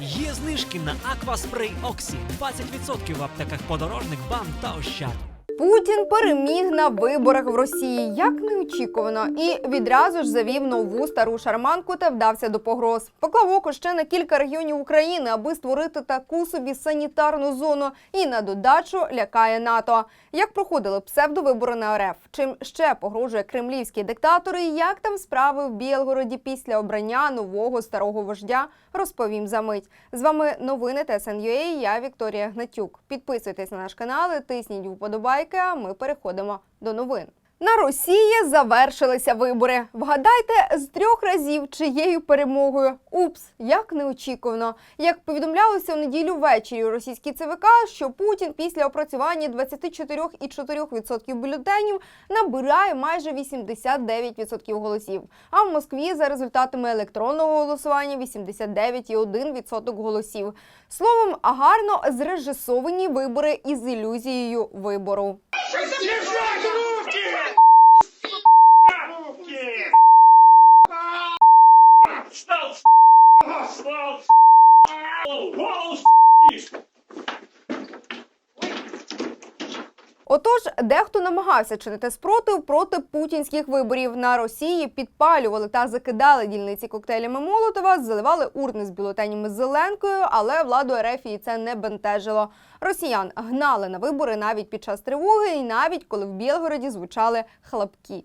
Є знижки на Акваспрей Оксі 20% в аптеках подорожник БАМ та Ощад. Путін переміг на виборах в Росії як неочікувано, і відразу ж завів нову стару шарманку та вдався до погроз. Поклав око ще на кілька регіонів України, аби створити таку собі санітарну зону. І на додачу лякає НАТО. Як проходили псевдовибори на РФ? Чим ще погрожує кремлівський диктатор? І як там справи в Білгороді після обрання нового старого вождя? Розповім за мить. З вами новини ТСНЮА, Я Вікторія Гнатюк. Підписуйтесь на наш канал, тисніть вподобайки. А ми переходимо до новин. На Росії завершилися вибори. Вгадайте з трьох разів чиєю перемогою. Упс, як неочікувано. Як повідомлялося у неділю ввечері у російській ЦВК, що Путін після опрацювання 24,4% бюлетенів набирає майже 89% голосів. А в Москві за результатами електронного голосування 89,1% голосів. Словом, гарно зрежисовані вибори із ілюзією вибору. Руки! Отож, дехто намагався чинити спротив проти путінських виборів на Росії, підпалювали та закидали дільниці коктейлями Молотова, заливали урни з бюлетенями зеленкою, але владу РФ її це не бентежило. Росіян гнали на вибори навіть під час тривоги, і навіть коли в Білгороді звучали хлопки.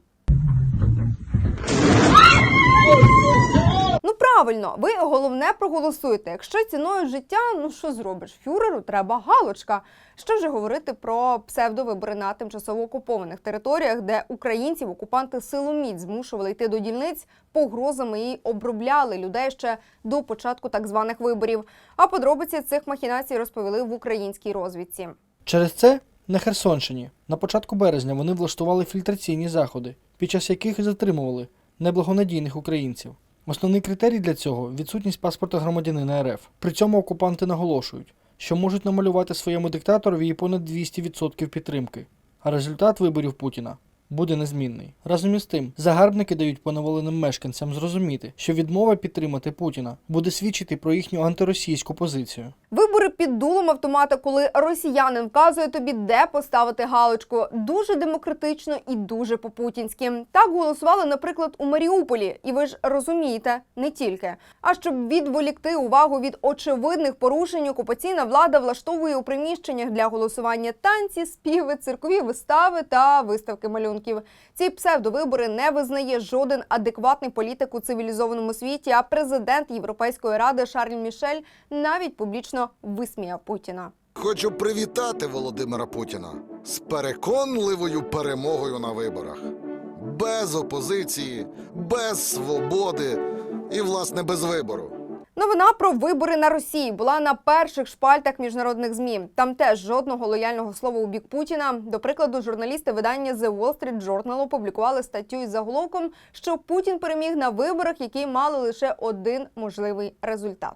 Ну правильно, ви головне проголосуєте. Якщо ціною життя, ну що зробиш? Фюреру треба галочка. Що вже говорити про псевдовибори на тимчасово окупованих територіях, де українців окупанти силоміць змушували йти до дільниць погрозами і обробляли людей ще до початку так званих виборів. А подробиці цих махінацій розповіли в українській розвідці. Через це на Херсонщині на початку березня вони влаштували фільтраційні заходи, під час яких затримували неблагонадійних українців. Основний критерій для цього відсутність паспорта громадянина РФ. При цьому окупанти наголошують, що можуть намалювати своєму диктаторові і понад 200% підтримки. А результат виборів Путіна буде незмінний. Разом із тим, загарбники дають поневоленим мешканцям зрозуміти, що відмова підтримати Путіна буде свідчити про їхню антиросійську позицію. Вибори під дулом автомата, коли росіянин вказує тобі, де поставити галочку. Дуже демократично і дуже по-путінськи. Так голосували, наприклад, у Маріуполі. І ви ж розумієте, не тільки. А щоб відволікти увагу від очевидних порушень, окупаційна влада влаштовує у приміщеннях для голосування танці, співи, циркові вистави та виставки малюнків. Ці псевдовибори не визнає жоден адекватний політик у цивілізованому світі. А президент Європейської ради Шарль Мішель навіть публічно висміяв Путіна. Хочу привітати Володимира Путіна з переконливою перемогою на виборах. Без опозиції, без свободи і, власне, без вибору. Новина про вибори на Росії була на перших шпальтах міжнародних змі. Там теж жодного лояльного слова у бік Путіна. До прикладу, журналісти видання The Wall Street Journal опублікували статтю із заголовком, що Путін переміг на виборах, які мали лише один можливий результат.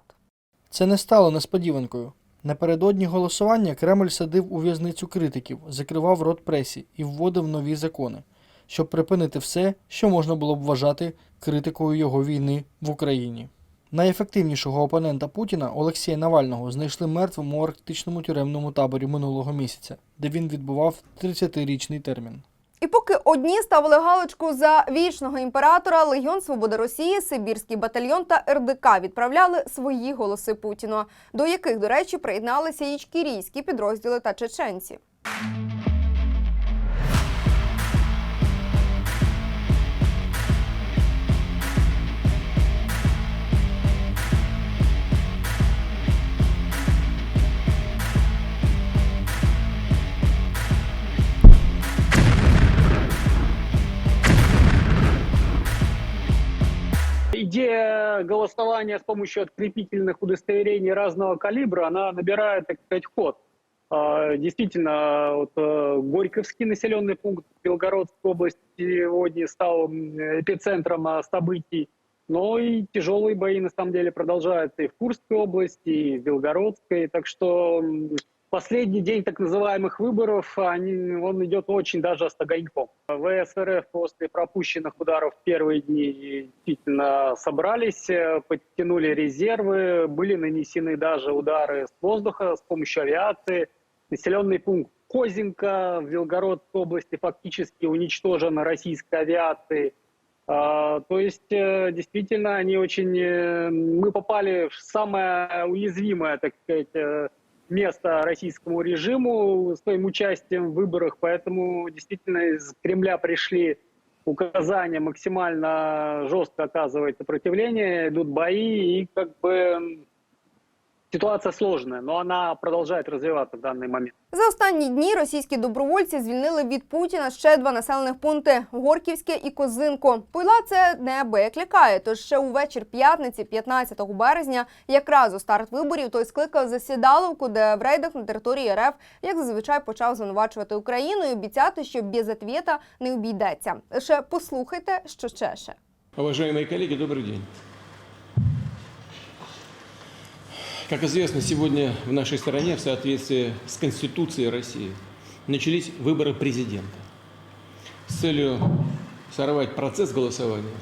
Це не стало несподіванкою. Напередодні голосування Кремль садив у в'язницю критиків, закривав рот пресі і вводив нові закони, щоб припинити все, що можна було б вважати критикою його війни в Україні. Найефективнішого опонента Путіна Олексія Навального знайшли мертвим у арктичному тюремному таборі минулого місяця, де він відбував 30-річний термін. І поки одні ставили галочку за вічного імператора, Легіон Свободи Росії, Сибірський батальйон та РДК відправляли свої голоси Путіну, до яких, до речі, приєдналися і ічкірійські підрозділи та чеченці. Идея голосования с помощью открепительных удостоверений разного калибра, она набирает, так сказать, ход. А, Действительно, вот, э, Горьковский населенный пункт Белгородской области сегодня стал эпицентром а, событий. Но и тяжелые бои на самом деле продолжаются и в Курской области, и в Белгородской. Так что Последний день так называемых выборов, они, он идет очень даже с огоньком. ВСРФ после пропущенных ударов в первые дни действительно собрались, э, подтянули резервы, были нанесены даже удары с воздуха с помощью авиации. Населенный пункт Козинка в Белгородской области фактически уничтожен российской авиацией. А, То есть, э, действительно, они очень... э, Мы попали в самое уязвимое, так сказать, место российскому режиму своим участием в выборах, поэтому действительно из Кремля пришли указания максимально жестко оказывать сопротивление, идут бои, и как бы ситуация сложная, но она продолжает развиваться в данный момент. За останні дні російські добровольці звільнили від Путіна ще два населених пункти Горківське і Козинко. Пойла це неабияк лякає. Тож ще у вечір п'ятниці, 15 березня, якраз у старт виборів, той скликав засідаловку, де в рейдах на території РФ, як зазвичай, почав звинувачувати Україну і обіцяти, що без ответа не обійдеться. Лише послухайте, що чеше. Уважаемые коллеги, добрый день. Как известно, сегодня в нашей стране в соответствии с Конституцией России начались выборы президента. С целью сорвать процесс голосования,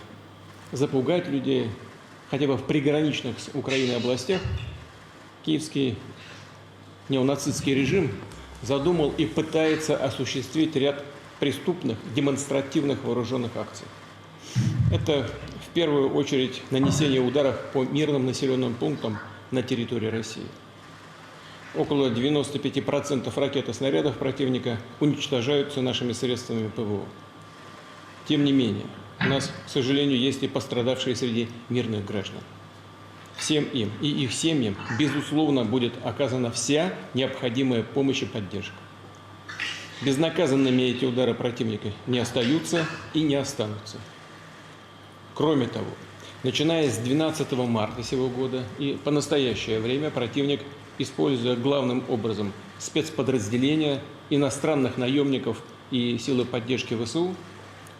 запугать людей, хотя бы в приграничных с Украиной областях, киевский неонацистский режим задумал и пытается осуществить ряд преступных демонстративных вооруженных акций. Это в первую очередь нанесение ударов по мирным населенным пунктам на территории России. Около 95% ракет и снарядов противника уничтожаются нашими средствами ПВО. Тем не менее, у нас, к сожалению, есть и пострадавшие среди мирных граждан. Всем им и их семьям, безусловно, будет оказана вся необходимая помощь и поддержка. Безнаказанными эти удары противника не остаются и не останутся. Кроме того, начиная с 12 марта сего года и по настоящее время противник, используя главным образом спецподразделения, иностранных наемников и силы поддержки ВСУ,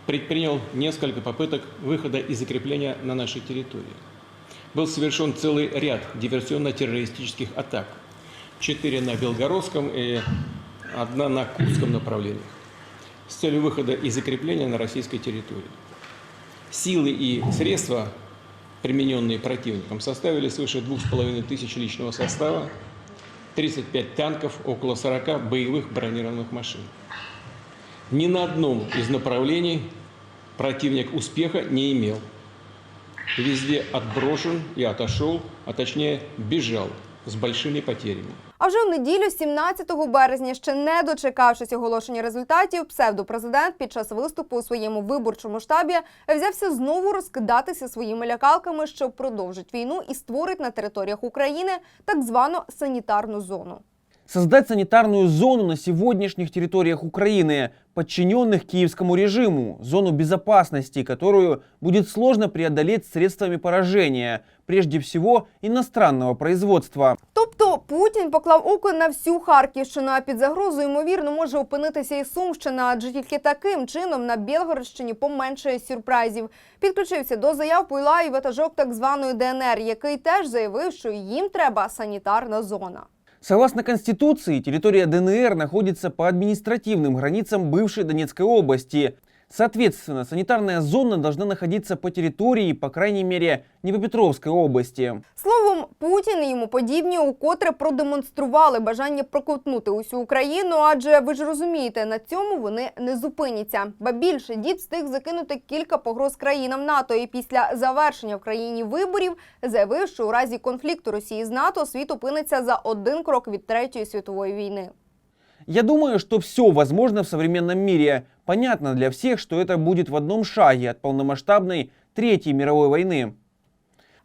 предпринял несколько попыток выхода и закрепления на нашей территории. Был совершен целый ряд диверсионно-террористических атак. Четыре на Белгородском и одна на Курском направлениях с целью выхода и закрепления на российской территории. Силы и средства, примененные противником, составили свыше 2,5 тысяч личного состава, 35 танков, около 40 боевых бронированных машин. Ни на одном из направлений противник успеха не имел. Везде отброшен и отошел, а точнее бежал с большими потерями. А вже в неділю, 17 березня, ще не дочекавшись оголошення результатів, псевдопрезидент під час виступу у своєму виборчому штабі взявся знову розкидатися своїми лякалками, що продовжить війну і створить на територіях України так звану санітарну зону. Создать санитарную зону на сегодняшних территориях Украины, подчиненных киевскому режиму, зону безопасности, которую будет сложно преодолеть средствами поражения, прежде всего иностранного производства. Тобто Путін поклав око на всю Харківщину, а під загрозою ймовірно може опинитися і Сумщина, адже тільки таким чином на Білгородщині поменшає сюрпризів. Підключився до заяв Пойла і ватажок так званої ДНР, який теж заявив, що їм треба санітарна зона. Согласно Конституции, территория ДНР находится по административным границам бывшей Донецкой области. Соответственно, санитарная зона должна находиться по территории, по крайней мере, Днепропетровской области. Словом, Путін і йому подібні укотре продемонстрували бажання проковтнути усю Україну, адже ви ж розумієте, на цьому вони не зупиняться. Ба більше дід встиг закинути кілька погроз країнам НАТО. І після завершення в країні виборів заявив, що у разі конфлікту Росії з НАТО світ опиниться за один крок від третьої світової війни. Я думаю, что все возможно в современном мире. Понятно для всех, что это будет в одном шаге от полномасштабной Третьей мировой войны.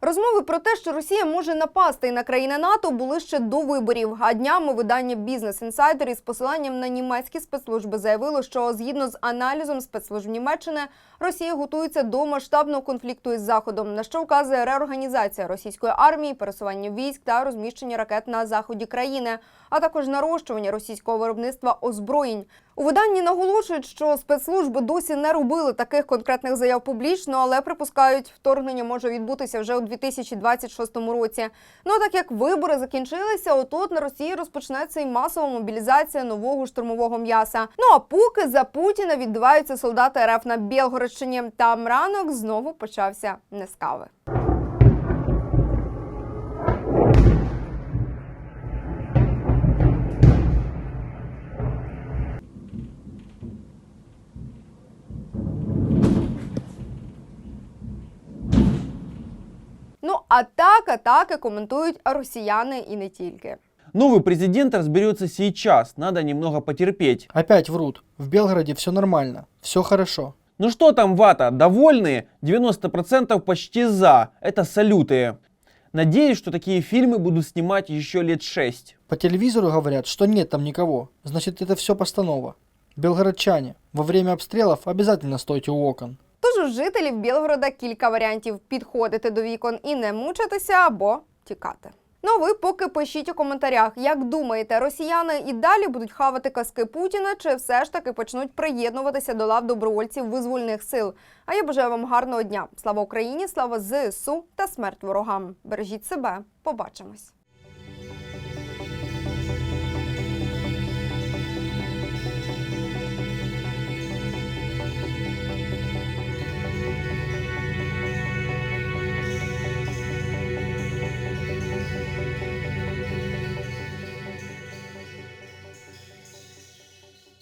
Розмови про те, що Росія може напасти на країни НАТО, були ще до виборів. А днями видання Бізнес Інсайдер із посиланням на німецькі спецслужби заявило, що згідно з аналізом спецслужб Німеччини, Росія готується до масштабного конфлікту із Заходом, на що вказує реорганізація російської армії, пересування військ та розміщення ракет на заході країни, а також нарощування російського виробництва озброєнь. У виданні наголошують, що спецслужби досі не робили таких конкретних заяв публічно, але припускають, вторгнення може відбутися вже у 2026 році. Ну а так як вибори закінчилися, отут на Росії розпочнеться і масова мобілізація нового штурмового м'яса. Ну а поки за Путіна відбиваються солдати РФ на Білгородщині. Там ранок знову почався не. а так атаки коментують росіяни і не тільки. Новый президент разберется сейчас, надо немного потерпеть. Опять врут. В Белгороде все нормально, все хорошо. Ну что там, вата, довольны? 90% почти за. Это салюты. Надеюсь, что такие фильмы будут снимать еще лет шесть. По телевизору говорят, что нет там никого. Значит, это все постанова. Белгородчане, во время обстрелов обязательно стойте у окон. У жителів Білгорода кілька варіантів підходити до вікон і не мучитися або тікати. Ну а ви поки пишіть у коментарях, як думаєте, росіяни і далі будуть хавати казки Путіна, чи все ж таки почнуть приєднуватися до лав добровольців визвольних сил? А я бажаю вам гарного дня. Слава Україні, слава ЗСУ та смерть ворогам. Бережіть себе, побачимось.